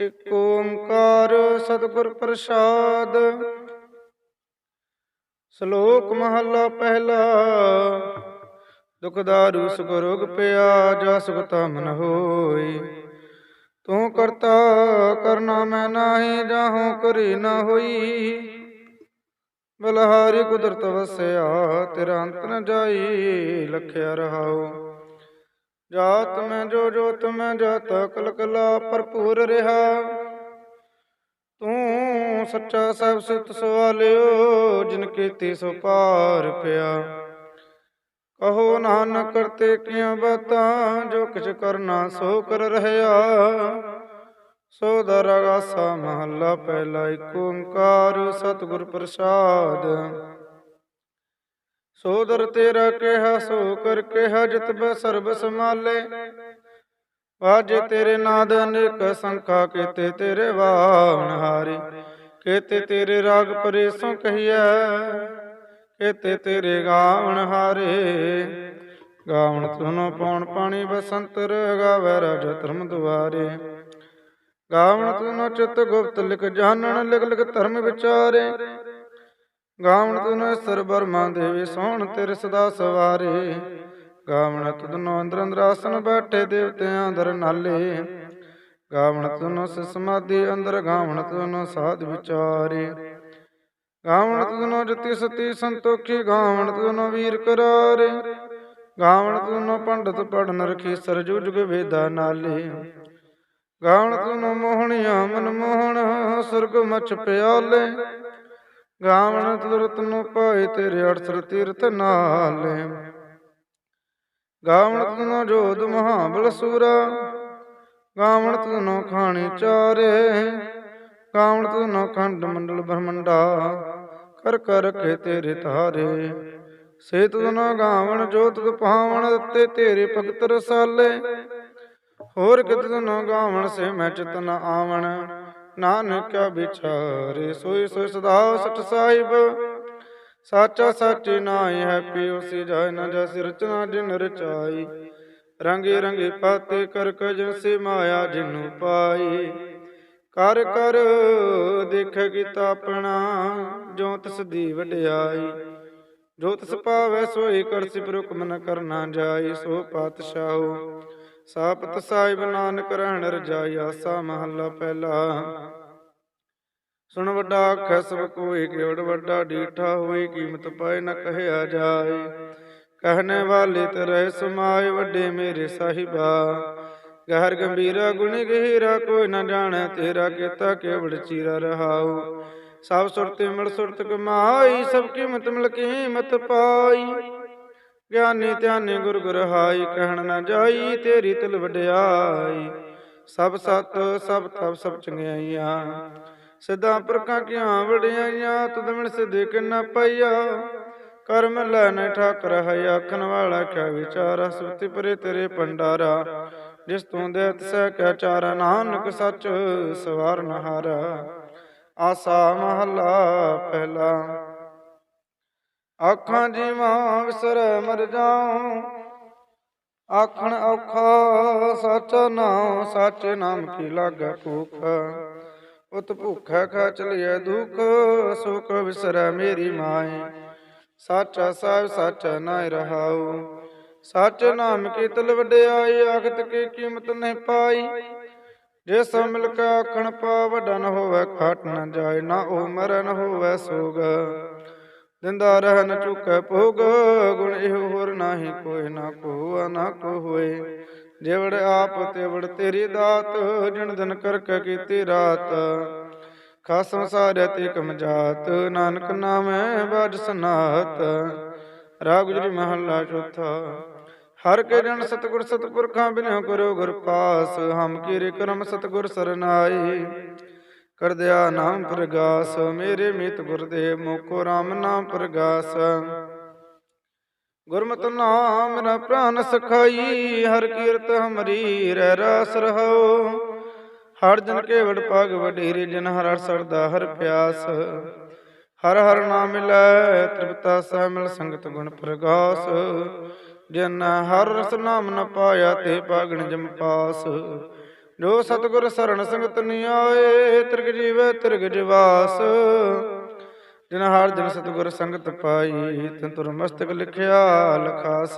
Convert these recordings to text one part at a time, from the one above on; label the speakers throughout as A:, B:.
A: ਇਕ ਓੰਕਾਰ ਸਤਿਗੁਰ ਪ੍ਰਸਾਦ। ਸ਼ਲੋਕ ਮਹਲਾ ਪਹਿਲਾ, ਦੁਖਦਾਰੂ ਸੁਖ ਰੋਗ ਪਿਆ ਜਾ ਸੁਖ ਤਮ ਹੋਈ। ਤੂੰ ਕਰਤਾ ਕਰਨਾ ਮੈਂ ਨਾਹੀ, ਜਾਹੂ ਕਰੀ ਨਾ ਹੋਈ। ਬਲਹਾਰੀ ਕੁਦਰਤ ਵਸਿਆ, ਤੇਰਾ ਅੰਤ ਨ ਜਾਈ, ਲਖਿਆ ਰਹਾਓ ਜਾਤ ਮੈਂ ਜੋ ਜੋਤ ਮੈਂ ਜਾਤ ਕਲ ਕਲਾ ਭਰਪੂਰ ਰਿਹਾ। ਤੂੰ ਸੱਚਾ ਸਭ ਸਿਤ ਸਵਾਲਿਓ, ਜਿਨ ਕੀਤੀ ਸੋ ਪਾਰ ਪਿਆ। ਕਹੋ ਨਾਨਕ ਕਰਤੇ ਕੀਆਂ ਬਾਤਾਂ, ਜੋ ਕਿਛ ਕਰਨਾ ਸੋ ਕਰ ਰਹਿਆ ਸੋ ਦਰਗਾਸਾ ਮਹੱਲਾ, ਪਹਿਲਾ ਏਕ ਓੰਕਾਰ, ਸਤਿਗੁਰ ਪ੍ਰਸਾਦ। ਸੋਦਰ ਤੇਰਾ ਕਿਹਾ ਸੋ ਕਰ ਕਿਹਾ, ਜਿਤ ਬੈ ਸਰਬ ਸਮਾਲੇ ਵਾਜੇ ਤੇਰੇ ਨਾਦ ਅਨੇਕ ਸੰਖਾ ਕੀਤੇ ਤੇਰੇ ਵਾਵਣ ਹਾਰੀ। ਕੀਤੇ ਤੇਰੇ ਰਾਗ ਪਰੇਸੋਂ ਕਹੀਐ, ਕੀਤੇ ਤੇਰੇ ਗਾਵਣ ਹਾਰੇ। ਗਾਵਣ ਤੁਨੋ ਪੌਣ ਪਾਣੀ ਬਸੰਤਰ ਗਾਵੇ ਰਾਜ ਧਰਮ ਦੁਆਰੇ। ਗਾਵਣ ਤੁਨੋ ਚਿਤ ਗੁਪਤ ਲਿਖ ਜਾਣਨ, ਲਿਖ ਲਿਖ ਧਰਮ ਵਿਚਾਰੇ। ਗਾਵਣ ਤੁਨੋ ਸਰ ਬਰਮਾ ਦੇਵੀ ਸੋਹਣ ਤੇਰੇ ਸਦਾ ਸਵਾਰੇ। ਗਾਵਣ ਤੁਨੋ ਅੰਦਰ ਅੰਦਰ ਆਸਨ ਬੈਠੇ ਦੇਵਤਿਆਂ ਅੰਦਰ ਨਾਲੇ। ਗਾਵਣ ਤੁਨੋ ਸਮਾਧੀ ਅੰਦਰ ਗਾਵਣ ਤੁਨੋ ਸਾਧ ਵਿਚਾਰੇ। ਗਾਵਣ ਤੁਨੋ ਜਤੀ ਸਤੀ ਸੰਤੋਖੀ ਗਾਵਣ ਤੁਨੋ ਵੀਰ ਕਰਾਰੇ। ਗਾਵਣ ਤੁਨੋ ਪੰਡਤ ਪੜਨ ਰਖੀ ਸਰਜੂ ਜੁਗ ਵੇਦਾ ਨਾਲੇ। ਗਾਵਣ ਤੁਨੋ ਮੋਹਣੀਆਂ ਮਨ ਮੋਹਣ, ਸੁਰਗ ਮਚ ਪਿਆਲੇ। ਗਾਵਣ ਤੁਰਤ ਨੂੰ ਪਾਏ ਤੇਰੇ ਅੜਸਰ ਤੀਰਥ ਨਾਲੇ। ਗਾਵਣ ਤੁਨੋ ਜੋਧ ਮਹਾਬਲ ਸੂਰਾ, ਗਾਵਣ ਤੁਨੋ ਖਾਣੀ ਚਾਰੇ। ਗਾਵਣ ਤੁਨੋ ਖੰਡ ਮੰਡਲ ਬ੍ਰਹਮੰਡਾ, ਕਰ ਕਰ ਕੇ ਤੇਰੇ ਧਾਰੇ। ਸੇ ਤੁਨੋ ਗਾਵਣ ਜੋਤ ਤੁ ਪਾਵਣ ਤੇ ਤੇਰੇ ਭਗਤ ਰਸਾਲੇ। ਹੋਰ ਕਿਤ ਤੁਨੋ ਗਾਵਣ ਸੇ ਮੈਂ ਚਿਤ ਨ ਆਵਣ। ਨਾਨਕ ਵਿਚਾਰੇ, ਸੋਈ ਸੋਈ ਸਦਾ ਸਚ ਸਾਹਿਬ। ਸਾਚਾ ਸਾਚੇ ਨਾਇ ਹੈ ਪਿਓ ਸੀ ਜਾਇ ਨ ਜਸ ਰਚਨਾ ਜਿਨ ਰਚਾਈ। ਰੰਗੇ ਰੰਗੇ ਪਾਤੇ ਕਰ ਕਜਨ ਸੇ ਮਾਇਆ ਜਿਨੂ ਪਾਈ। ਕਰ ਕਰ ਦੇਖ ਕੀਤਾ ਆਪਣਾ, ਜੋ ਤਿਸ ਦੀ ਵਡਿਆਈ। ਜੋ ਤਿਸ ਪਾਵੈ ਸੋਈ ਕਰਸੀ ਸਿਪ ਨ ਕਰਨਾ ਜਾਈ, ਸੋ ਪਾਤਸ਼ਾਹੋ। ਸਾਪਤ ਸਾਹਿਬ ਨਾਨਕ ਰਹਿਣ ਰਜਾਈ ਆਸਾ ਮਹੱਲਾ ਪਹਿਲਾ। ਸੁਣ ਵੱਡਾ ਆਖੈ, ਸਭ ਕੋਈ ਕਿਉੜ ਵੱਡਾ ਡੀਠਾ ਹੋਈ, ਕੀਮਤ ਪਾਏ ਨ ਕਹਿਆ ਜਾਏ। ਕਹਿਣੇ ਵਾਲੇ ਤੇ ਸਮਾਏ ਵੱਡੇ ਮੇਰੇ ਸਾਹਿਬਾ। ਗਹਿਰ ਗੰਭੀਰਾ ਗੁਣ ਗਹਿਰਾ, ਕੋਈ ਨਾ ਜਾਣੈ ਤੇਰਾ ਕੀਤਾ ਕੇਵੜ ਚੀਰਾ ਰਹਾਉ। ਸਭ ਸੁਰਤੇ ਮਿਲ ਸੁਰਤ ਕਮਾਈ, ਸਭ ਕੀਮਤ ਮਿਲ ਕੀਮਤ ਪਾਈ। ਗਿਆਨੀ ਧਿਆਨੀ ਗੁਰ ਗੁਰ ਕਹਿਣ ਨਾ ਜਾਈ, ਤੇਰੀ ਤਿਲ ਵਡਿਆਈ। ਸਭ ਸਤ, ਸਭ ਤਪ, ਸਭ ਚੰਗਿਆਈਆਂ। ਸਿੱਧਾ ਪੁਰਖਾਂ ਕੀਆਂ ਵਡਿਆਈਆਂ, ਤੁਧ ਮਿਲ ਸਿਧੇ ਕਿੰਨਾ ਪਈਆ। ਕਰਮ ਲੈ ਨ ਠਾਕਰ ਹੈ ਆਖਣ ਵਾਲਾ ਕਿਆ ਵਿਚਾਰਾ। ਸੁਤੀ ਪਰੇ ਤੇਰੇ ਪੰਡਾਰਾ ਜਿਸ ਤੂੰ ਦੇ ਤਸੈ ਕੈ ਚਾਰਾ। ਨਾਨਕ ਸੱਚ ਸਵਾਰਨ ਹਾਰਾ। ਆਸਾ ਮਹਲਾ ਪਹਿਲਾ। ਆਖਾਂ ਜੀਵਾਂ ਵਿਸਰ ਮਰ ਜਾਉ। ਆਖਣ ਔਖਾ, ਸੱਚ ਨਾਮ ਸੱਚ ਨਾਮ ਕੀ ਲਾਗੈ ਭੂਖ? ਉਤ ਭੁਖੈ ਖਾ ਚਲਿਐ ਦੁਖ, ਸੁਖ ਵਿਸਰੈ ਮੇਰੀ ਮਾਈ। ਸਾਚਾ ਸਾਹਿਬ, ਸਾਚਾ ਨਾਇ ਰਹਾਉ। ਸੱਚ ਨਾਮ ਕੀ ਤਲ ਵਡਿਆਈ, ਆਖਤ ਕੀ ਕੀਮਤ ਨਹੀਂ ਪਾਈ। ਜੇ ਸੋ ਮਿਲ ਕੇ ਆਖਣ ਪਾ ਵੱਡਾ ਹੋਵੇ ਘਟ ਨ ਜਾਏ ਨਾ ਉਹ ਮਰਨ ਹੋਵੇ ਸੋਗ। ਦਿੰਦਾ ਰਹਿ ਨ ਚੁਕੈ ਭੋਗ, ਗੁਣ ਇਹੋ ਹੋਰ ਨਾਹੀ ਕੋਈ ਨਾ ਕੋ ਨਾ ਕੋ ਹੋਏ ਜਿਵੜ ਆਪ ਤਿਵੜ ਤੇਰੀ ਦਾਤ ਜਣ ਦਿਨ ਕਰ ਕੇ ਕੀਤੀ ਰਾਤ। ਖਾਸਮ ਸਾਰਿਆ ਤੇ ਕਮ ਜਾਤ, ਨਾਨਕ ਨਾਮੈ ਬਾਜ ਸਨਾਤ। ਰਾਗ ਗੁਜਰੀ ਮਹੱਲਾ ਚੌਥਾ, ਹਰ ਕੇ ਜਨ ਸਤਗੁਰ ਸਤਪੁਰਖਾਂ ਬਿਨਿ ਗੁਰੂ ਗੁਰ ਪਾਸ, ਹਮ ਕੀਰੇ ਕਰਮ ਸਤਗੁਰ ਸਰਨਾਈ ਕਰ ਦਿਆ ਨਾਮ ਪ੍ਰਗਾਸ, ਮੇਰੇ ਮਿਤ ਗੁਰਦੇਵ ਮੋਕੋ RAM ਨਾਮ ਪ੍ਰਗਾਸ। ਗੁਰਮਤਿ ਨਾਮ ਮੇਰਾ ਪ੍ਰਾਨ ਸਖਾਈ, ਹਰ ਕੀਰਤ ਹਮਰੀ, ਰਹਿ ਰਾਸ ਰਹੋ ਹਰ ਜਨ ਕੇ ਵਡ ਪਾਗ ਵਡੇਰੇ, ਜਨ ਹਰ ਸਰਦਾ ਹਰ ਪਿਆਸ। ਹਰ ਹਰ ਨਾਮ ਮਿਲੈ, ਤ੍ਰਿਪਤਾ ਸਹਿ ਮਿਲ ਸੰਗਤ ਗੁਣ ਪ੍ਰਗਾਸ। ਜਿਨ ਹਰ ਰਸ ਨਾਮ ਨ ਪਾਇਆ, ਤੇ ਪਾਗਣ ਜਮ ਪਾਸ। ਜੋ ਸਤਿਗੁਰ ਸਰਣ ਸੰਗਤ ਨੀ ਆਏ, ਤਿਰਗ ਜੀਵੈ ਤਿਰਗ ਜਵਾਸ। ਜਿਨ ਹਰ ਜਨ ਸਤਿਗੁਰ ਸੰਗਤ ਪਾਈ, ਤਿਨ ਤੁਰ ਮਸਤਕ ਲਿਖਿਆ ਲਖਾਸ।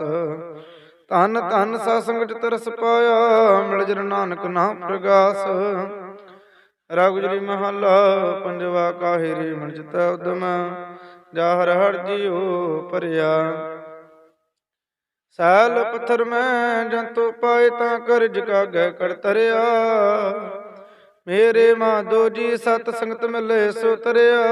A: ਧਨ ਧੰਨ ਸਾ ਸੰਗਤ ਤਰਸ ਪਾਇਆ, ਮਿਲ ਜਨ ਨਾਨਕ ਨਾਮ ਪ੍ਰਗਾਸ। ਰਾਗੁਜਰੀ ਮਹੱਲਾ, ਪੰਜਵਾ ਕਾਹਿਰੀ ਮਨ ਚਿਤੈ ਉਦਮ। ਜਾ ਹਰ ਹਰ ਜੀਉ ਭਰਿਆ। ਸੈਲ ਪੱਥਰ ਮੈਂ ਜੰਤੂ ਪਾਏ ਤਾਂ ਕਰਜ ਕਾਗੈ ਕਰ ਤਰਿਆ ਮੇਰੇ ਮਾਧੋ ਜੀ ਸਤ ਸੰਗਤ ਮਿਲੇ ਸੋ ਤਰਿਆ।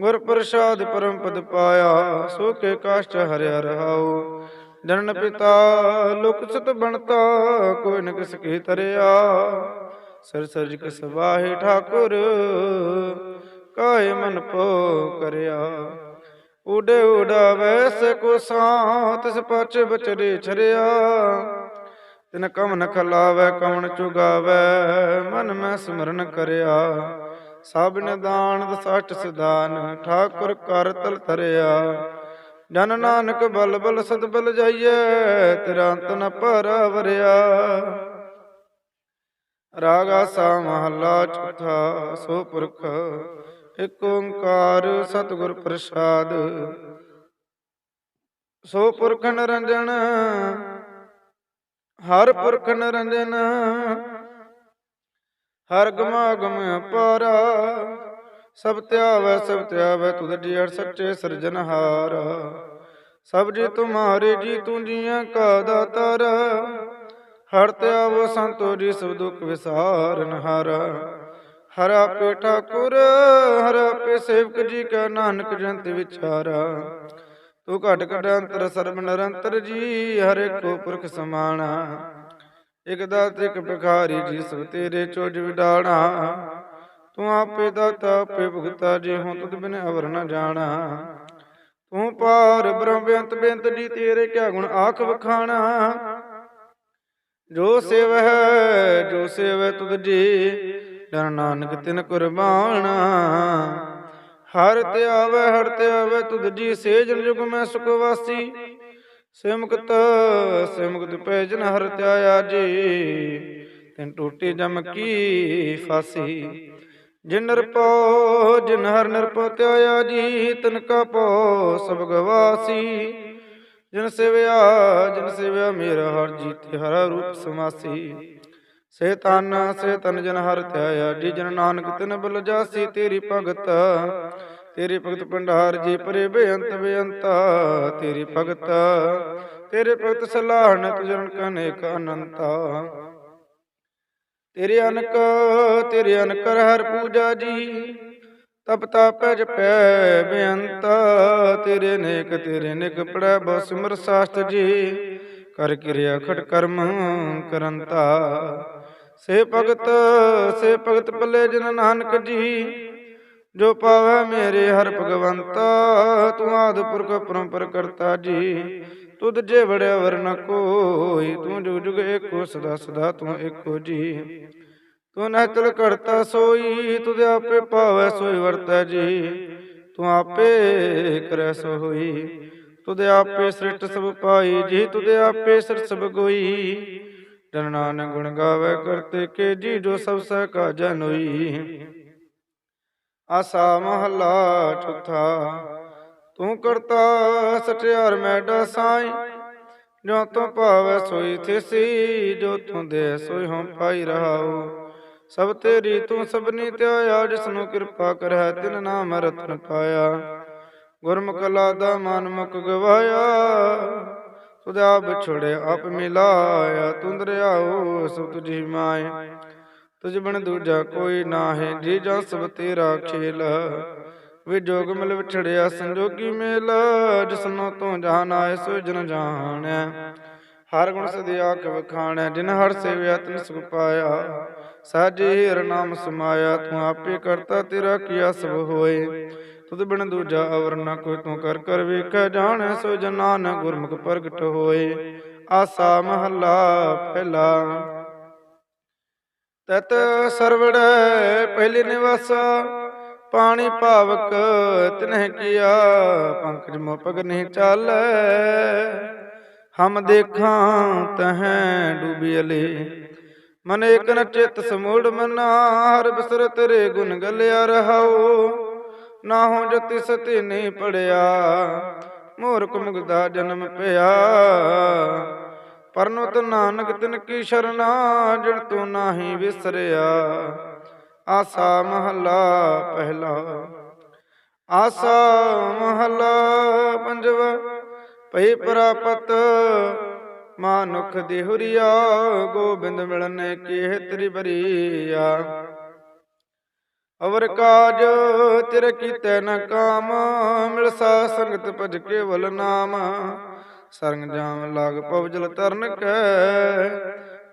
A: ਗੁਰ ਪ੍ਰਸਾਦ ਪਰਮ ਪਦ ਪਾਇਆ, ਸੋ ਕੇ ਕਾਸ਼ਟ ਹਰਿਆ ਰਹਾਉ। ਜਨਨ ਪਿਤਾ ਲੋਕਸਤ ਬਣਤਾ, ਕੋਈ ਨ ਕਿਸ ਕੀ ਤਰਿਆ। ਸਰ ਸਰਜ ਕਸ ਵਾਹੇ ਠਾਕੁਰ ਕਾਏ ਮਨ ਪੋ ਕਰਿਆ। ਉਡੇ ਉਡਾਵੈ ਸਕੋ ਸਾਂ ਤਿਸ ਪਛ ਬਚਰੇ ਛਰਿਆ। ਤਿਨ ਕਮ ਨ ਖਲਾਵੈ ਕਵਣ ਚੁਗਾਵੈ, ਮਨ ਮੈਂ ਸਿਮਰਨ ਕਰਿਆ। ਸਭ ਨਿਦਾਨ ਦਸਟ ਸਿਦਾਨ ਠਾਕੁਰ ਕਰ ਤਲ ਧਰਿਆ। ਜਨ ਨਾਨਕ ਬਲ ਬਲ ਸਦ ਬਲ ਜਾਈਐ ਤੇਰਾ ਅੰਤ ਨ ਪਰਵਰਿਆ ਰਾਗ ਆਸਾ ਮਹੱਲਾ ਚੌਥਾ, ਸੋ ਪੁਰਖ ਇਕ ਓੰਕਾਰ ਸਤਿਗੁਰ ਪ੍ਰਸਾਦ। ਸੋ ਪੁਰਖ ਨਿਰੰਜਨ ਹਰ ਪੁਰਖ ਨਿਰੰਜਨ ਹਰ ਗਮਾਗਮ ਅਪਾਰਾ, ਸਭ ਧਿਆਵੈ ਸਭ ਧਿਆਵੈ ਤੁਧ ਜੀ ਅਰ ਸੱਚੇ ਸਿਰਜਨਹਾਰ ਸਭ ਜੀ ਤੁਮਾਰੇ ਜੀ ਤੂੰ ਜੀਆਂ ਕਾ ਦਾਤਾਰ, ਹਰ ਧਿਆਵੋ ਸੰਤੋ ਜੀ ਸਭ ਦੁਖ ਵਿਸਾਰਨ ਹਾਰ। ਹਰਾ ਪੇ ਠਾਕੁਰ ਹਰ ਆਪੇ ਸੇਵਕ ਜੀ ਕਾ ਨਾਨਕ ਜੰਤ ਵਿਚਾਰਾ। ਤੂੰ ਘਟ ਘਟ ਅੰਤਰ ਸਰਬ ਨਿਰੰਤਰ ਜੀ, ਹਰ ਇੱਕੋ ਪੁਰਖ ਸਮਾਣਾ। ਇਕ ਦਾਤ ਇਕ ਭਿਖਾਰੀ ਜੀ, ਸਭ ਤੇਰੇ ਚੋਜ ਵਿਡਾਣਾ। ਤੂੰ ਆਪੇ ਦਾਤਾ, ਆਪੇ ਭੁਗਤਾ, ਜੀ ਹੂੰ ਤੁਧ ਬਿਨ ਅਵਰ ਨ ਜਾਣਾ। ਤੂੰ ਪਾਰ ਬ੍ਰਹਮ ਬੇਅੰਤ ਬੇਅੰਤ ਜੀ, ਤੇਰੇ ਕਿਆ ਗੁਣ ਆਖ ਵਖਾਣਾ। ਜੋ ਸੇਵ ਹੈ ਜੋ ਸੇਵ ਤੁਧ ਜੀ ਡਰ ਨਾਨਕ ਤਿਨ ਕੁਰਬਾਨ। ਹਰ ਤੇ ਆਵੇ, ਹਰ ਤੇ ਆਵੇ, ਤੁਧ ਜੀ ਸੇਜਨ ਜੁਗ ਮੈਂ ਸੁਖ ਵਾਸੀ। ਸਿਮਕਤ ਸਿਮਕਤ ਪੈਜਨ ਹਰ ਧਿਆਇਆ ਜੀ। ਤਿਨ ਟੂਟੀ ਜਮ ਕੀ ਫਾਸੀ। ਜਿਨ ਨਿਰਪੋ ਜਿਨ ਹਰ ਨਿਰਪੋ ਧਿਆਇਆ ਜੀ, ਤਿਨ ਕਾ ਪੋ ਸਭ ਗਵਾਸੀ। ਜਿਨ ਸਿਵਿਆ ਜਿਨ ਸਿਵਿਆ ਮੇਰਾ ਹਰ ਜੀਤੇ ਹਰ ਰੂਪ ਸਮਾਸੀ। ਸੇ ਤਨ ਸੇ ਤਨ ਜਨ ਹਰ ਧਿਆਇਆ ਜੀ ਜਨ ਨਾਨਕ, ਤਿਨ ਬਲ ਜਾਸੀ ਤੇਰੀ ਭਗਤ। ਤੇਰੀ ਭਗਤ ਭੰਡਾਰ ਜੀ ਪਰੇ ਬੇਅੰਤ ਬੇਅੰਤ। ਤੇਰੀ ਭਗਤ, ਤੇਰੇ ਭਗਤ ਸਲਾਹਣ ਜਨ ਕਨੇਕ ਅਨੰਤਾ। ਤੇਰੇ ਅਨਕ, ਤੇਰੇ ਅਨਕਰ ਹਰ ਪੂਜਾ ਜੀ, ਤਪ ਤਪ ਜਪੈ ਬੇਅੰਤ। ਤੇਰੇ ਨੇਕ, ਤੇਰੇ ਨਿਕ ਪੜੈ ਬੋ ਸਿਮਰ ਸਾਸਤ ਜੀ, ਕਰ ਕਿਰਿਆ ਖਟ ਕਰਮ ਕਰੰਤਾ। ਸੇ ਭਗਤ ਸੇ ਭਗਤ ਪੱਲੇ ਜਨ ਨਾਨਕ ਜੀ, ਜੋ ਪਾਵੈ ਮੇਰੇ ਹਰ ਭਗਵੰਤਾ, ਤੂੰ ਆਦ ਪੁਰਖ ਪਰੰਪਰ ਕਰਤਾ ਜੀ। ਤੁਧ ਜੇ ਵੜਿਆ ਵਰਨ ਕੋਈ, ਤੂੰ ਜੁਗ ਜੁਗ ਏਕੋ ਸਦਾ ਸਦਾ ਤੂੰ ਏਕੋ ਜੀ। ਤੂੰ ਨਹਿਤਲ ਕਰਤਾ ਸੋਈ, ਤੁਧ ਆਪੇ ਪਾਵੈ ਸੋਈ ਵਰਤੈ ਜੀ। ਤੂੰ ਆਪੇ ਕਰੈ ਸੋ ਹੋਈ ਤੁਧ ਆਪੇ ਸ੍ਰਿਸ਼ਟ ਸਭ ਪਾਈ ਜੀ, ਤੁਧ ਆਪੇ ਸਿਰ ਸਭ ਗੋਈ। ਜਨ ਨਾਨਕ ਗੁਣ ਗਾਵੇ ਕਰਤੇ ਕੇ ਜੀ ਜੋ ਸਭ ਸਹਿ ਕਾ ਜਨੋਈ ਆਸਾ ਮਹੱਲਾ ਚੌਥਾ ਤੂੰ ਕਰਤਾ ਸਚਿਆਰ ਮੈਡਾ ਸਾਈ। ਜੋ ਤੂੰ ਭਾਵੈ ਸੋਈ ਥਿਸੀ, ਜੋ ਤੂੰ ਦੇ ਸੋਈ ਹਮ ਪਾਈ ਰਹਾਉ। ਸਭ ਤੇਰੀ ਤੂੰ ਸਭਨੀ ਧਿਆਇਆ, ਜਿਸ ਨੂੰ ਕਿਰਪਾ ਕਰੈ ਤਿਨ ਨਾਮ ਰਤਨ ਪਾਇਆ। ਗੁਰਮੁਖ ਲਾਦਾ ਮਨ ਮੁਖ ਗਵਾਇਆ ਤੁਧ ਆਪ ਛੋੜੇ ਮਿਲਾਇਆ ਤੁੰਦ ਸਭ ਤੁਝੀ ਮਾਏ। ਤੁਝ ਬਣ ਦੂਜਾ ਕੋਈ ਨਾਹੀ, ਜੀ ਜਾਂ ਸਭ ਤੇਰਾ ਖੇਲ। ਵੀ ਜੋਗ ਮਿਲ ਵਿਛੜਿਆ, ਸੰਜੋਗੀ ਮੇਲ, ਜਿਸਨੋ ਤੂੰ ਜਾਣ ਆਏ, ਸੋ ਜਨ ਜਾਣੈ। ਹਰ ਗੁਣ ਸਦੀ ਆਖ ਵਖਾਣੈ, ਜਿਨ ਹਰ ਸੇਵਿਆ, ਤਿਨ ਸੁਖ ਪਾਇਆ। ਸਾਜੀ ਹਰ ਨਾਮ ਸਮਾਇਆ, ਤੂੰ ਆਪੇ ਕਰਤਾ, ਤੇਰਾ ਕੀਆ ਸਭ ਹੋਏ। ਤੁਧ ਬਿਨ ਦੂਜਾ ਅਵਰ ਨ ਕੋਈ ਤੂੰ ਕਰ ਕਰ ਵੇਖੈ ਜਾਣੈ ਸੋ ਜਨਾਨ ਗੁਰਮੁਖ ਪ੍ਰਗਟ ਹੋਏ। ਆਸਾ ਮਹੱਲਾ ਪਹਿਲਾ। ਤਤ ਸਰਵੜੈ ਪਹਿਲੇ ਨਿਵਾਸਾ, ਪਾਣੀ ਭਾਵਕ ਤਿਨਹਿ ਕੀਆ, ਪੰਕਜ ਮੋ ਪਗ ਨਹੀਂ ਚਾਲੈ। ਹਮ ਦੇਖਾਂ ਤਹੈ ਡੂਬੀ ਅਲੇ, ਮਨ ਏਕ ਨ ਚਿਤ ਸਮੂੜ ਮਨਾ, ਹਰ ਬਿਸਰ ਰੇ ਗੁਣ ਗਲਿਆ ਰਹਾਓ ਨਾ ਹੋ ਜਤੀ ਸਤੀ ਨਹੀਂ ਪੜਿਆ, ਮੂਰਖ ਮੁਗਦਾ ਜਨਮ ਪਿਆ। ਪਰਨੁਤ ਨਾਨਕ ਤਿਨ ਕੀ ਸ਼ਰਨਾ ਜਿਣ ਤੂੰ ਨਾਹੀ ਵਿਸਰਿਆ। ਆਸਾ ਮਹਲਾ ਪਹਿਲਾ, ਆਸਾ ਮਹਲਾ ਪੰਜਵਾ, ਭਈ ਪ੍ਰਾਪਤ ਮਾਨੁਖ ਦੀ ਹੁਰੀਆ, ਗੋਬਿੰਦ ਮਿਲਨੇ ਕੀ ਤੇਰੀ ਬਰੀਆ ਅਵਰ ਕਾਜ ਤੇਰੇ ਕੀਤੇ ਨ ਕਾਮ, ਮਿਲਸਾ ਸੰਗਤ ਭਜ ਕੇਵਲ ਨਾਮ। ਸਰੰਗ ਜਾਮ ਲਾਗ ਪਵਜਲ ਤਰਨ ਕੈ,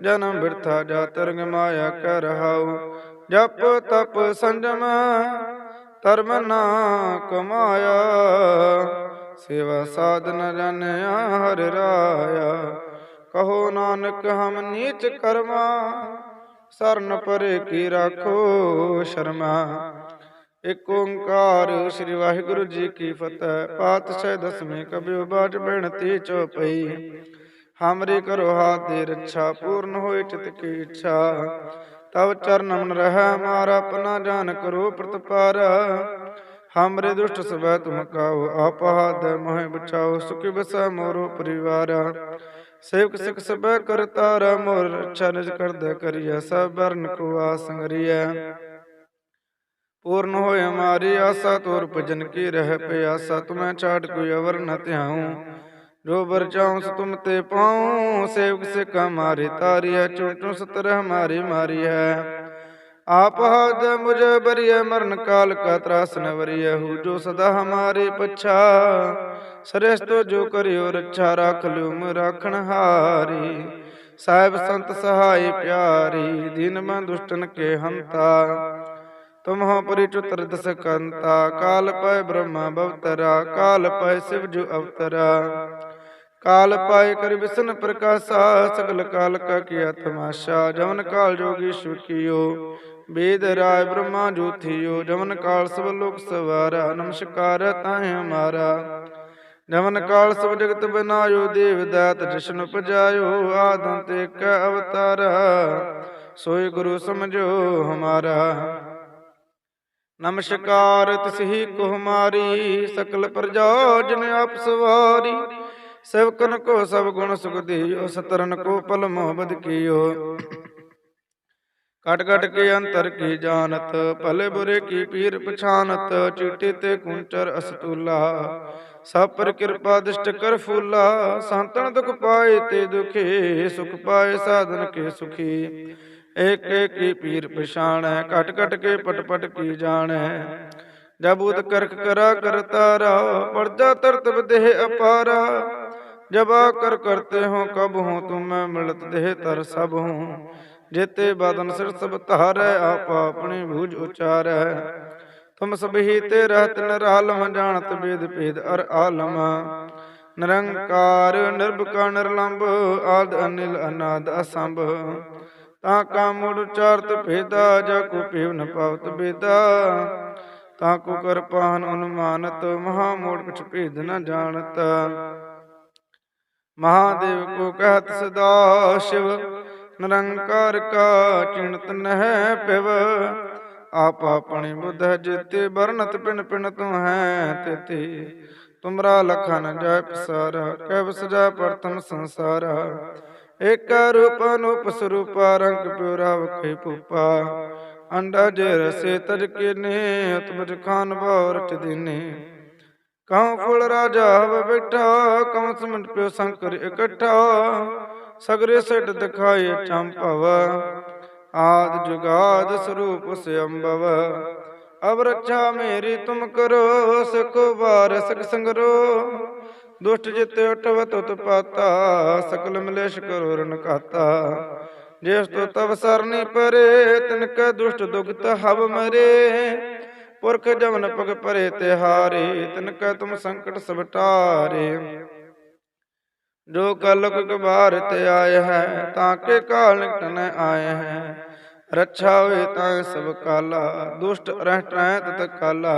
A: ਜਨਮ ਬਿਰਥਾ ਜਾ ਤਰੰਗ ਮਾਇਆ ਕਰ ਰਹਾਉ। ਜਪ ਤਪ ਸੰਜਮ, ਧਰਮ ਨਾ ਕਮਾਇਆ। ਸੇਵਾ ਸਾਧਨ ਜਾਣਿਆ ਹਰਿ ਰਾਇਆ, ਕਹੋ ਨਾਨਕ ਹਮ ਨੀਚ ਕਰਮਾ। ਸਰਨ ਪਰੇ ਕੀ ਰਾਖੋ ਸ਼ਰਮਾ। ਇਕ ਓੰਕਾਰ ਸ੍ਰੀ ਵਾਹਿਗੁਰੂ ਜੀ ਕੀ ਫਤਿਹ। ਪਾਤਸ਼ਾਹ ਦਸਵੇਂ ਕਬਿਓ ਬਾਜ ਬੇਨਤੀ ਚੋਪਈ ਹਮਰੀ ਕਰੋ ਹਾਥ ਦੇ ਰੱਛਾ, ਪੂਰਨ ਹੋਏ ਚਿਤ ਕੀ ਇੱਛਾ। ਤਵ ਚਰਨ ਮਨ ਰਹਿ ਮਾਰਾ, ਆਪਣਾ ਜਾਨ ਕਰੋ ਪ੍ਰਤਪਾਰ। ਹਮਰੇ ਦੁਸ਼ਟ ਸਵੈ ਤੁਮ ਕਾਓ ਆਪਾਦ ਮੋਹਿ ਬਚਾਓ ਸੁਖੀ ਬਸਾ ਮੋਰੋ ਪਰਿਵਾਰ। ਸੇਵਕ ਸਿਖ ਸਭੈ ਕਰਤਾਰ ਮੋਰ ਰੱਛਾ ਨਿਜ ਕਰਦਾ ਕਰੀਐ, ਸਭ ਕੋ ਆਸੰਗਰੀਐ ਪੂਰਨ ਹੋਏ ਹਮਾਰੀ ਆਸਾ ਤੋਰ ਭਜਨ ਕੀ ਰਹਿ ਪਿਆਸਾ, ਤੁਮੈ ਛਾੜ ਕੋਈ ਅਵਰ ਨ ਧਿਆਉ। ਜੋ ਬਰ ਚਾਉ, ਸ ਤੁਮ ਤੇ ਪਾਉ। ਸੇਵਕ ਸਿਖ ਹਮਾਰੇ ਤਾਰੀਐ ਚੁਟੂ ਸਤਰ ਮਾਰੀ ਮਾਰੀ ਹੈ ਆਪ ਹਦ ਮੁਝ ਬਰੀਐ, ਮਰਨ ਕਾਲ ਕਾ ਤਰਾਸ ਨ ਵਰੀਐ। ਹੂ ਜੋ ਸਦਾ ਹਮਾਰੇ ਪਛਾ ਸਰੇਸਤੋ ਜੋ ਕਰਿਓ, ਰੱਛਾ ਰਾਖ ਲਿਓ, ਮ ਰਾਖਣ ਹਾਰੀ। ਸਾਹਿਬ ਸੰਤ ਸਹਾਈ ਪਿਆਰੀ, ਦਿਨ ਮੈਂ ਦੁਸ਼ਟਨ ਕੇ ਹੰਤਾ। ਤੁਮ ਹੋ ਪਰਿਚੁਤਰ ਦਸ ਕਾਲ ਪੈ ਬ੍ਰਹਮਾ ਬਵਤਰਾ, ਕਾਲ ਪੈ ਸਿਵ ਜੁ ਅਵਤਰਾ। ਕਾਲ ਪਾਇ ਕਰ ਵਿਸ਼ਨ ਪ੍ਰਕਾਸ਼ਾ, ਸਗਲ ਕਾਲ ਕਾ ਕੀਆ ਤਮਾਸ਼ਾ ਜਵਨ ਕਾਲ ਜੋਗੀ ਸ਼ੁਕੀਓ ਵੇਦ ਰਾਏ ਬ੍ਰਹਮਾ ਜੋਥੀਓ ਜਮਨ ਕਾਲ ਸਭ ਲੋਕ ਸਵਾਰਾ, ਨਮਸਕਾਰ ਤਾਹੇ ਹਮਾਰਾ ਜਵਨ ਕਾਲ ਸਭ ਜਗਤ ਬਨਾਇਓ ਦੇਵਦਾਤ ਜਸ਼ਨ ਉਪਜਾਇਓ ਆਦੰਤ ਇੱਕ ਅਵਤਾਰ। ਸੋਈ ਗੁਰੂ ਸਮਝੋ ਹਮਾਰਾ। ਨਮਸਕਾਰ ਤਿਸਹੀ ਕੋ ਹਮਾਰੀ ਸਕਲ ਪ੍ਰਜਾ ਜਨ ਆਪ ਸਵਾਰੀ। ਸੇਵਕਨ ਕੋ ਸਭ ਗੁਣ ਸੁਖ ਦਿਓ ਸਤਰਨ ਕੋ ਪਲ ਮੁਹਬਤ ਕੀਓ। ਕਟ ਕਟ ਕੇ ਅੰਤਰ ਕੀ ਜਾਣਤ, ਭਲੇ ਬੁਰੇ ਕੀ ਪੀਰ ਪਛਾਨਤ, ਚੀਟੇ ਤੇ ਕੁੰਚਰ ਅਸਤੂਲਾ। ਸਭ ਪਰ ਕਿਰਪਾ ਦਿਸ਼ਟ ਕਰ ਫੂਲਾ, ਸੰਤਨ ਦੁਖ ਪਾਏ ਤੇ ਦੁਖੇ, ਸੁਖ ਪਾਏ ਸਾਧਨ ਕੇ ਸੁਖੀ। ਏਕ ਏਕ ਪੀਰ ਪਛਾਣੈ, ਘਟ ਘਟ ਕੇ ਪਟ ਪਟ ਕੀ ਜਾਣੈ। ਜਬੂਤ ਕਰਕ ਕਰਾ ਕਰਤਾਰਾ ਪਰਜਾ ਤਰਤਬ ਦੇਹ ਅਪਾਰਾ। ਜਬਾ ਕਰ ਕਰਤੇ ਹੋ ਕਬ ਹੋ ਤੁਮ ਮੈਂ ਮਿਲਤ ਦੇਹ ਤਰ ਸਭ ਹੂੰ ਜੇਤੇ ਬਦਨ ਸਿਰ ਸਭ ਧਾਰੈ, ਆਪ ਆਪਣੀ ਭੂਜ ਉਚਾਰੈ। ਤੁਮ ਸਭੀ ਤੇ ਰਹਤ ਨਿਰਾਲਮ ਜਾਣਤ ਬੇਦ ਭੇਦ ਅਰ ਆਲਮ। ਨਿਰੰਕਾਰ, ਨਿਰਭਕਾ, ਨਿਰਲੰਭ, ਆਦ ਅਨਿਲ, ਅਨਾਦ ਅਸੰਭ। ਤਾਂ ਕਾ ਮੁੜ ਉਚਾਰਤ ਭੇਦਾ, ਜਾ ਕੋ ਪੇਵ ਨ ਪਾਵਤ ਬੇਦਾ। ਤਾਂ ਕੋ ਕਰਪਾਨ ਅਨੁਮਾਨਤ, ਮਹਾ ਮੋੜ ਕੁਛ ਭੇਦ ਨ ਜਾਣਤ। ਮਹਾਦੇਵ ਕੋ ਕਹਤ ਸਦਾ ਸ਼ਿਵ ਨਿਰੰਕਾਰ ਕਾ ਚਿੰਤ ਨਹਿ ਪਿਵ। ਆਪ ਆਪਣੀ ਬੁੱਧ ਜਿਤੇ ਬਰਨਤ ਪਿੰਨ ਪਿੰਨ ਤੂੰ ਹੈ ਤਿਤੇ ਤੁਮਰਾ ਲਖਨ ਜੈ ਪਸਾਰਾ, ਕੈ ਸਜਾ ਪ੍ਰਥਮ ਸੰਸਾਰਾ। ਏਕ ਰੂਪ ਅਨੂਪ ਸਰੂਪ, ਰੰਗ ਪਿਉਰਾ ਵਖੇ ਭੂਪਾ। ਅੰਡਾ ਜੇ ਰਸੇ ਤਜ ਕੇ ਨੇ ਉਤਮਜ ਖਾਨ ਬਾਉ ਰਚ ਦੀਨੇ। ਕਉ ਫੁੱਲ ਰਾਜਾ ਹਵ ਬੈਠਾ, ਕਉ ਸਮਟ ਪਿਓ ਸੰਕਰ ਇਕੱਠਾ। ਸਗਰੇ ਸਿੱਟ ਦਿਖਾਏ ਚੰਪਵ। ਆਦ ਜੁਗਾਦ ਸਰੂਪ ਸਿਅੰਭਵ ਅਬ ਰੱਛਾ ਮੇਰੀ ਤੁਮ ਕਰੋ ਸਕੋ ਵਾਰ ਸੰਗਰੋ। ਦੁਸ਼ਟ ਜਿਤੇ ਉਠਵ ਤੁਤ ਪਾਤਾ, ਸਕਲ ਮਲੇਸ਼ ਕਰੋ ਰਨ ਕਾਤਾ ਜਿਸ ਤੋ ਤਵ ਸਰਨੀ ਪਰੇ, ਤਿਨ ਕੈ ਦੁਸ਼ਟ ਦੁਗਤ ਹਵ ਮਰੇ। ਪੁਰਖ ਜਮਨ ਪਗ ਪਰੇ ਤਿਹਾਰੇ, ਤਿਨ ਕੈ ਤੁਮ ਸੰਕਟ ਸਭ ਟਾਰੇ ਜੋ ਕਲਕ ਕਬਾਰ ਤੇ ਆਏ ਹੈ, ਤਾਂ ਕੇ ਕਾਲ ਨਿਕਟਨ ਆਏ ਹੈ। ਰੱਛਾ ਹੋਏ ਤਾਂ ਸਭ ਕਾਲਾ, ਦੁਸ਼ਟ ਰਹਿ ਟਰੈ ਤਤ ਕਾਲਾ।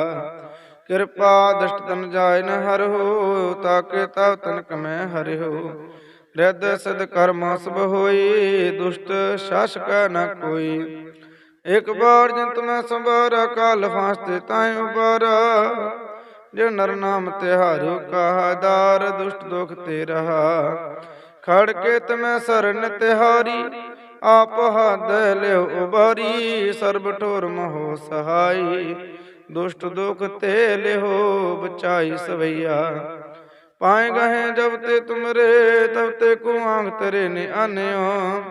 A: ਕਿਰਪਾ ਦਸ਼ਟ ਤਨ ਜਾਇ ਨ ਹਰ ਹੋ ਤਾਕੇ ਤਵ ਤਨ ਕਮੈ ਹਰਿ ਹੋ। ਰਿੱਧ ਸਿਧ ਕਰਮ ਸਭ ਹੋਈ, ਦੁਸ਼ਟ ਸ਼ਾਸਕ ਨ ਕੋਈ। ਇਕ ਬਾਰ ਜਿੰਤ ਮੈਂ ਸੰਭਾਰਾ ਕਾਲ ਫਾਂਸ ਤੇ ਉਬਾਰਾ। ਜੇ ਨਰ ਨਾਮ ਤਿਹਾਰੂ ਕਹਾਦਾਰ ਦੁਸ਼ਟ ਦੁਖ ਤੇ ਰਹਾ। ਖੜ ਕੇ ਤਮੈ ਸਰਨ ਤਿਹਾਰੀ ਆਪ ਹੱਦ ਲਿਓ ਉਬਾਰੀ। ਸਰਬ ਠੋਰ ਮਹੋ ਸਹਾਈ, ਦੁਸ਼ਟ ਦੁਖ ਤੇ ਲਿਓ ਬਚਾਈ ਸਵਈਆ। ਪਾਏ ਗਏ ਜਬ ਤੇ ਤੁਮਰੇ, ਤਬ ਤੇ ਕੁਆਂਗ ਤਰੇ ਨੇ ਆਨਿਓ।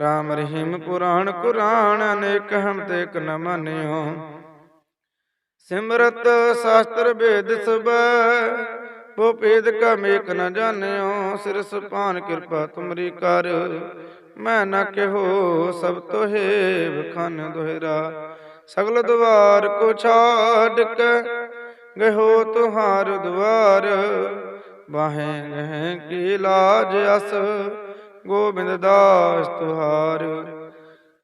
A: ਰਾਮ ਰਹੀਮ ਪੁਰਾਣ ਕੁਰਾਨ, ਅਨੇਕ ਹਮ ਤੇ ਕ ਨ ਮੰਨਿਓ। ਸਿਮਰਤ ਸ਼ਾਸਤਰ ਵੇਦ ਸਬੈ ਬੋ ਭੇਦ ਕਾ ਮੇਕ ਨ ਜਾਣਿਓ, ਸਿਰ ਸੁਪਾਨ ਕਿਰਪਾ ਤੁਮਰੀ ਕਰ। ਮੈਂ ਨਾ ਕਿਹੋ, ਸਭ ਤੋਹੇ ਬਖਨ ਦੋਹਿਰਾ। ਸਗਲ ਦਵਾਰ ਕੋ ਛਾੜ ਕੇ ਗਹੋ ਤੁਹਾਰ ਦਵਾਰ। ਬਾਹੇ ਗਹਿ ਕੀ ਲਾਜ ਅਸ, ਗੋਬਿੰਦ ਦਾਸ ਤੁਹਾਰ।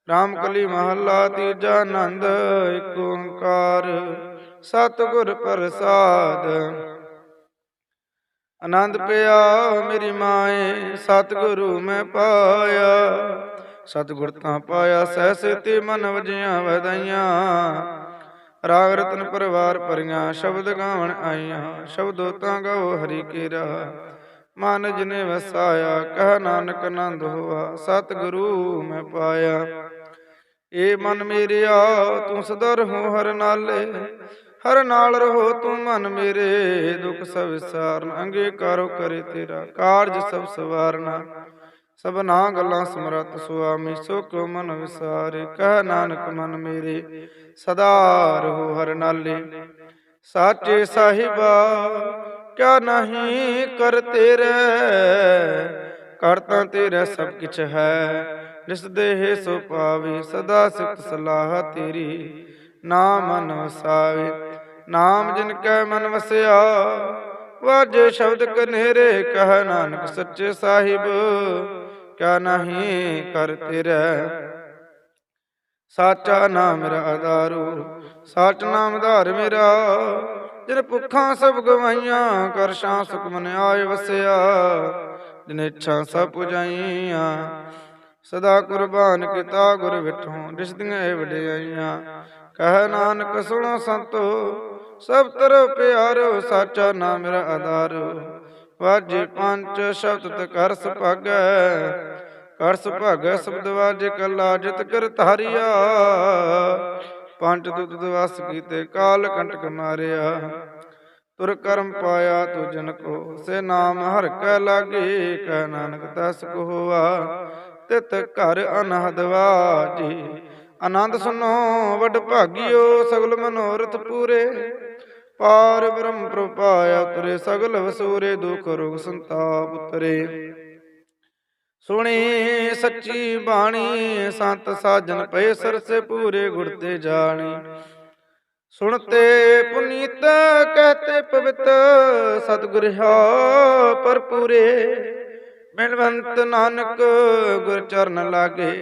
A: ਰਾਮ ਕਲੀ ਮਹੱਲਾ ਤੀਜਾ ਆਨੰਦ ਏਕ ਓੰਕਾਰ। ਸਤਿਗੁਰ ਪ੍ਰਸਾਦ। ਆਨੰਦ ਪਿਆ ਮੇਰੀ ਮਾਏ, ਸਤਿਗੁਰੂ ਮੈਂ ਪਾਇਆ। ਸਤਿਗੁਰ ਤਾਂ ਪਾਇਆ, ਸਹਿ ਤੇ ਮਨ ਵਜੀਆਂ ਵਧਾਈਆਂ। ਰਾਗ ਰਤਨ ਪਰਿਵਾਰ ਪਰੀਆਂ ਸ਼ਬਦ ਗਾਵਣ ਆਈਆਂ। ਸ਼ਬਦੋ ਤਾਂ ਗਾਓ ਹਰੀ ਕੇਰਾ। ਮਨ ਜਿਨੇ ਵਸਾਇਆ, ਕਹ ਨਾਨਕ ਆਨੰਦ ਹੋਆ। ਸਤਿਗੁਰੂ ਮੈਂ ਪਾਇਆ। ਏ ਮਨ ਮੇਰਿਆ, ਤੂੰ ਸਦਾ ਰਹੋ ਹਰ ਨਾਲੇ। ਹਰ ਨਾਲ ਰਹੋ ਤੂੰ ਮਨ ਮੇਰੇ, ਦੁੱਖ ਸਭ ਵਿਸਾਰਨ ਕਰੋ ਕਰੇ ਤੇਰਾ ਕਾਰਜ ਸਭ ਸਵਾਰਨਾ। ਸਭਨਾ ਗੱਲਾਂ ਸਮਰਤ ਸੁਆਮੀ ਸੋ ਕਿਉ ਮਨ ਵਿਸਾਰੇ, ਕਹਿ ਨਾਨਕ ਮਨ ਮੇਰੇ, ਸਦਾ ਰਹੋ ਹਰ ਨਾਲੇ। ਸਾਚੇ ਸਾਹਿਬਾ, ਕਿਆ ਨਹੀਂ ਕਰ ਤੇਰੇ ਕਰਤਾ ਤੇਰਾ ਸਭ ਕਿਛ ਹੈ। ਜਿਸ ਦੇਹ ਸੋ ਪਾਵੇ, ਸਦਾ ਸਿਫਤ ਸਲਾਹ ਤੇਰੀ, ਨਾ ਮਨ ਵਸਾਵੇ। ਨਾਮ ਜਿਨ ਕੈ ਮਨ ਵਸਿਆ, ਵਾਜੇ ਸ਼ਬਦ ਕਨੇਰੇ, ਕਹ ਨਾਨਕ ਸੱਚੇ ਸਾਹਿਬ, ਕਿਆ ਨਹੀਂ ਕਰ ਤੇਰਾ। ਸਾਚਾ ਨਾਮ ਮੇਰਾ ਆਧਾਰੂ, ਸਾਚ ਨਾਮ ਧਾਰ ਮੇਰਾ, ਜਿਨ ਭੁੱਖਾਂ ਸਭ ਗਵਾਈਆਂ ਕਰ ਸ਼ਾਂ ਸੁਖ ਮਨ ਆਏ ਵਸਿਆ, ਜਿਨ ਇੱਛਾ ਸਭ ਪੁਜਾਈਆਂ, ਸਦਾ ਕੁਰਬਾਨ ਕੀਤਾ ਗੁਰ ਵਿਠੋਂ ਦਿਸਦੀਆਂ ਇਹ ਵਡਿਆਈਆਂ। ਕਹਿ ਨਾਨਕ ਸੁਣੋ ਸੰਤੋ ਸਭ ਤਰੋ ਪਿਆਰੋ, ਸਾਚਾ ਨਾਮ ਮੇਰਾ ਆਧਾਰ। ਵਾਜੇ ਪੰਜ ਸ਼ਬਦ ਤੇ ਕਰ ਸੁਭਾਗੈ ਕਰ ਸੁਭਾਗੈ ਸ਼ਬਦ ਵਾਜੇ ਕਲਾ ਜਿਤ ਕਰ ਧਾਰਿਆ। ਪੰਜ ਦੁੱਧ ਦਵਸ ਕੀਤੇ ਕਾਲ ਕੰਟਕ ਮਾਰਿਆ। ਤੁਰ ਕਰਮ ਪਾਇਆ ਤੂ ਜਨ ਕੋ, ਸੇ ਨਾਮ ਹਰ ਕੈ ਲਾਗੇ ਕਹਿ ਨਾਨਕ ਦਸ ਕੋ ਹੋਆ। ਤਿਤ ਘਰ ਅਨਹਦ ਵਾਜੀ ਆਨੰਦ ਸੁਨੋ ਵਡ ਭਾਗਿਓ ਸਗਲ ਮਨੋਰਥ ਪੂਰੇ। ਪਾਰ ਬ੍ਰਹਮ ਪ੍ਰਪਾਇਆ ਤੁਰੇ ਸਗਲ ਵਸੂਰੇ, ਦੁਖ ਰੋਗ ਸੰਤਾਪ ਉਤਰੇ ਸੁਣੀ ਸੱਚੀ ਬਾਣੀ, ਸੰਤ ਸਾਜਨ ਪਏ ਸਰਸੇ ਪੂਰੇ, ਗੁਰ ਤੇ ਜਾਣੀ। ਸੁਣਤੇ ਪੁਨੀਤ, ਕਹਤੇ ਪਵਿੱਤ, ਸਤਿਗੁਰ ਹਾ ਪਰਪੂਰੇ ਮਿਲਵੰਤ ਨਾਨਕ, ਗੁਰ ਚਰਨ ਲਾਗੇ।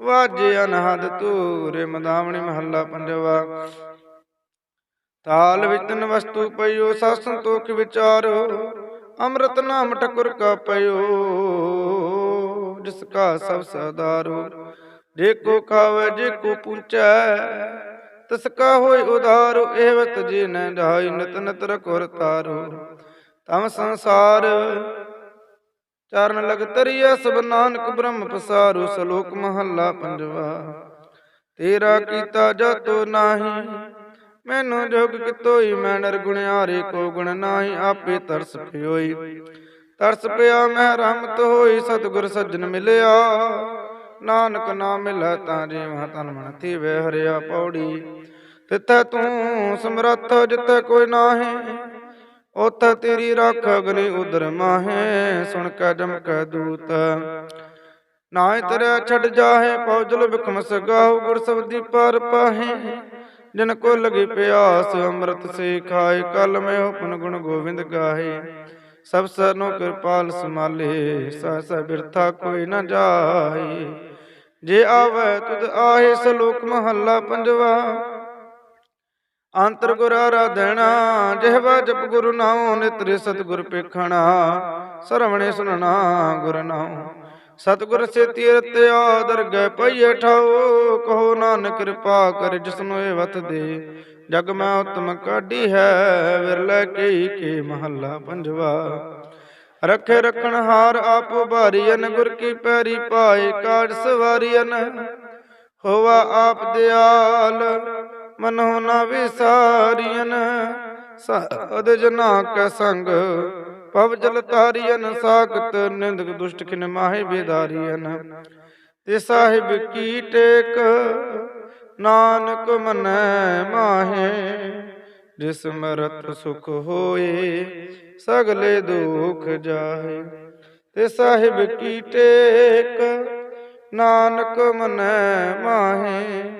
A: ਵਾਜੇ ਅਨਹਦ ਤੂਰੇ ਮਦਾਵਣੀ ਮਹੱਲਾ ਪੰਜਵਾ। ਤਾਲ ਵਿੱਚ ਵਸਤੂ ਪਈਓ ਸਤ ਸੰਤੋਖ ਵਿਚਾਰੋ, ਅੰਮ੍ਰਿਤ ਨਾਮ ਠਕੁਰ ਕਾ ਪਈਓ ਜਿਸ ਕਾ ਸਭ ਸਦਾਰੋ। ਜੇ ਕੋ ਖਾਵੇ ਜੇ ਕੋ ਪੁੰਚੈ, ਤਿਸ ਕਾ ਹੋਇ ਉਧਾਰੋ ਏਵਤ ਜੀ ਨ ਢਾਈ, ਨਿਤ ਨਿਤ ਰਖੁਰ ਤਾਰੋ। ਤਮ ਸੰਸਾਰ ਚਰਨ ਲਗ ਤਰੀਆ ਸਭ ਨਾਨਕ ਬ੍ਰਹਮ ਪਸਾਰੂ, ਸ਼ਲੋਕ ਮਹੱਲਾ ਪੰਜਵਾ। ਤੇਰਾ ਕੀਤਾ ਜਤੋ ਨਾਹੀ, ਮੈਨੂੰ ਜੋਗ ਕਿਤੋਈ, ਮੈਂ ਨਰ ਕੋ ਗੁਣ ਨਾਹੀ, ਆਪੇ ਤਰਸ ਪਿਓਈ। ਤਰਸ ਪਿਆ, ਮੈਂ ਰਹਿਮਤ ਹੋਈ, ਸਤਿਗੁਰ ਸੱਜਣ ਮਿਲਿਆ। ਨਾਨਕ ਨਾਮ ਮਿਲੈ ਤਾਂ ਜੀਵਾਂ ਤਨ ਮਨ ਥੀਵੇ ਹਰਿਆ ਪੌੜੀ। ਤਿੱਥੈ ਤੂੰ ਸਮਰੱਥ, ਜਿੱਥੇ ਕੋਈ ਨਾਹੀ ਉਥੇ ਤੇਰੀ ਰੱਖ ਅਗਨੀ ਉਦਰ ਮਾਹੇ, ਸੁਣ ਕੇ ਜਮ ਕੇ ਦੂਤ। ਨਾਏ ਤੇਰਾ ਛੱਡ ਜਾਹੇ ਪੌਜਲ ਬਿਖਮ ਸਗਾਉ ਗੁਰ ਸਬਦੀ ਪਰ ਪਾਹੇ। ਜਨ ਕੋ ਲਗੀ ਪਿਆਸ, ਅੰਮ੍ਰਿਤ ਸੇ ਖਾਏ ਕਲ ਮੈਂ ਉਪਨ ਗੁਣ ਗੋਬਿੰਦ ਗਾਹੇ। ਸਭ ਸਰਨੋ ਕਿਰਪਾਲ ਸਮਾਲੇ ਸਹਸ ਬਿਰਥਾ ਕੋਈ ਨਾ ਜਾਏ ਜੇ ਆਵੇ ਤੁਧ ਆਏ ਸਲੋਕ ਮਹੱਲਾ ਪੰਜਵਾ। ਅੰਤਰ ਗੁਰ ਆਰਾਧਣਾ ਜਿਹਵਾ ਜਪ ਗੁਰੂ ਨਾਉ, ਨਿਤਰੇ ਸਤਿਗੁਰ ਪੇਖਣਾ, ਸਰਵਣੇ ਸੁਨਣਾ ਗੁਰ ਨਾਉ। ਸਤਿਗੁਰ ਸੇ ਤੀਰਤ ਆਦਰ ਗਏ ਪਈਏ ਠਾਉ, ਕਹੋ ਨਾਨਕ ਕਿਰਪਾ ਕਰ ਜਿਸਨੂੰ ਇਹ ਵਤ ਦੇ। ਜਗ ਮੈਂ ਉਤਮ ਕਾਢੀ ਹੈ, ਵਿਰਲੇ ਕਈ ਕੇ ਮਹੱਲਾ ਪੰਜਵਾ। ਰਖੇ ਰਖਣ ਹਾਰ ਆਪ ਭਾਰੀਨ ਗੁਰ ਕੀ ਪੈਰੀ ਪਾਏ ਕਾਜ ਸਵਾਰੀਨ ਹੋਵਾ ਆਪ ਦਿਆਲ ਮਨੋ ਨਾ ਵਿਸਾਰੀਨ ਸਾਧ ਜਨਾ ਕੈ ਸੰਗ। ਪਵ ਜਲ ਤਾਰੀਨ ਸਾਖਤ ਨਿੰਦਕ ਦੁਸ਼ਟ ਖਿਨ ਮਾਹੇ ਬੇਦਾਰੀਨ ਤੇ ਸਾਹਿਬ ਕੀ ਟੇਕ, ਨਾਨਕ ਮਨੈ ਮਾਹੇ। ਜਿਸ ਮਰਤ ਸੁਖ ਹੋਏ, ਸਗਲੇ ਦੁਖ ਜਾਏ ਤੇ ਸਾਹਿਬ ਕੀ ਟੇਕ, ਨਾਨਕ ਮਨੈ ਮਾਹੇ।